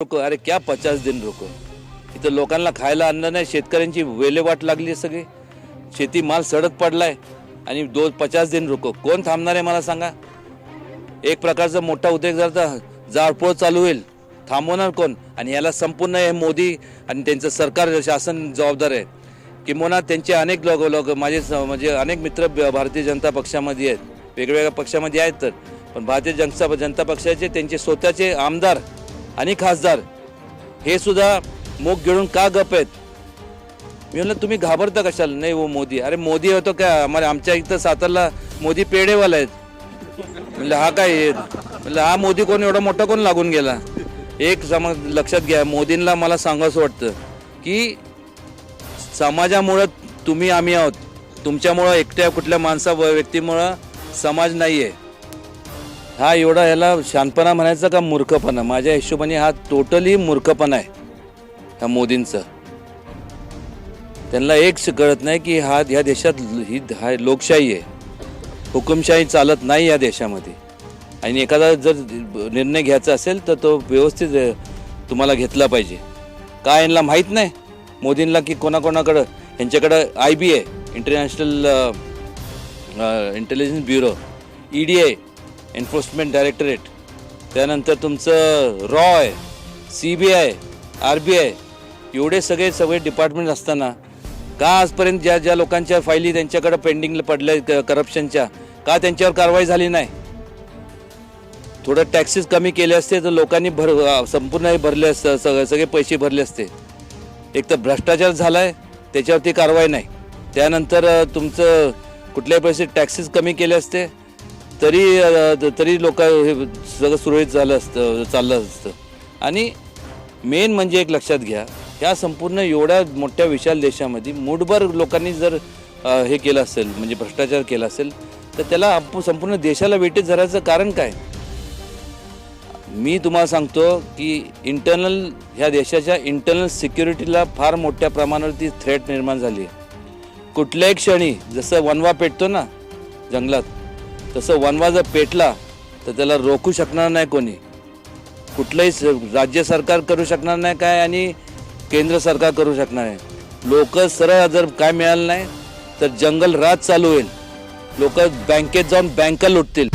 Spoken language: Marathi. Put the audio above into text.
रुको अरे क्या पचास दिन रुको? इथं लोकांना खायला अन्न नाही शेतकऱ्यांची वेलेवाट लागली आहे सगळी. शेती माल सडत पडलाय आणि दो पचास दिन रुको. कोण थांबणार आहे मला सांगा? एक प्रकारचा मोठा उद्योग जर तर जाळपोळ चालू होईल थांबवणार कोण? आणि याला संपूर्ण हे मोदी आणि त्यांचं सरकार शासन जबाबदार आहे. किंबहुना त्यांचे अनेक लोक लोक माझे स- म्हणजे अनेक मित्र भारतीय जनता पक्षामध्ये आहेत. वेगवेगळ्या पक्षामध्ये आहेत तर. पण भारतीय जनता जनता पक्षाचे त्यांचे स्वतःचे आमदार आणि खासदार हे सुद्धा मोग गिळून का गप आहेत? मी म्हणलं तुम्ही घाबरता कशाला? नाही वो मोदी. अरे मोदी होतो काय आम्हाला आमच्या इथं सातारला मोदी पेढेवाला आहेत. म्हणलं हा काय आहे? म्हणलं हा मोदी कोण? एवढा मोठा कोण लागून गेला? एक समज लक्षात घ्या मोदींना मला सांगावंसं वाटतं की समाजामुळं तुम्ही आम्ही आहोत. तुमच्यामुळं एकट्या कुठल्या माणसा व- व्यक्तीमुळं समाज नाही आहे हा एवढा ह्याला शानपणा म्हणायचा का मूर्खपणा? माझ्या हिशोबाने हा टोटली मूर्खपणा आहे ह्या मोदींचं. त्यांना एक कळत नाही की हा ह्या देशात ही हा लोकशाही आहे. हुकुमशाही चालत नाही या देशामध्ये. आणि एखादा जर निर्णय घ्यायचा असेल तर तो व्यवस्थित तुम्हाला घेतला पाहिजे. काय यांना माहीत नाही? मोदींना की कोणाकोणाकडं? यांच्याकडं आय बी आहे international intelligence bureau E D आहे एन्फोर्समेंट डायरेक्टरेट त्यानंतर तुमचं Roy C B I R B I एवढे सगळे सगळे डिपार्टमेंट असताना का आजपर्यंत ज्या ज्या लोकांच्या फायली त्यांच्याकडे पेंडिंगला पडल्या करप्शनच्या का त्यांच्यावर कारवाई झाली नाही? थोडं टॅक्सेस कमी केले असते तर लोकांनी भर संपूर्ण भरले असतं सगळे सगळे पैसे भरले असते. एक तर भ्रष्टाचार झाला आहे त्याच्यावरती कारवाई नाही. त्यानंतर तुमचं कुठल्याही पैसे टॅक्सेस कमी केले असते तरी तरी लोक हे सगळं सुरळीत झालं असतं चाललं असतं. आणि मेन म्हणजे एक लक्षात घ्या ह्या संपूर्ण एवढ्या मोठ्या विशाल देशामध्ये मूठभर लोकांनी जर हे केलं असेल म्हणजे भ्रष्टाचार केला असेल तर त्याला संपूर्ण देशाला वेटीत धरायचं कारण काय? मी तुम्हाला सांगतो की इंटरनल ह्या देशाच्या इंटरनल सिक्युरिटीला फार मोठ्या प्रमाणावरती थ्रेट निर्माण झाली आहे. कुठल्याही क्षणी जसं वनवा पेटतो ना जंगलात तसं वनवा जर पेटला तर त्याला रोखू शकणार नाही कोणी. कुठलंही राज्य सरकार करू शकणार नाही काय आणि केंद्र सरकार करू शकणार नाही. लोक सरळ जर काय मिळालं नाही तर जंगल राज चालू होईल. लोक बँकेत जाऊन बँका लुटतील.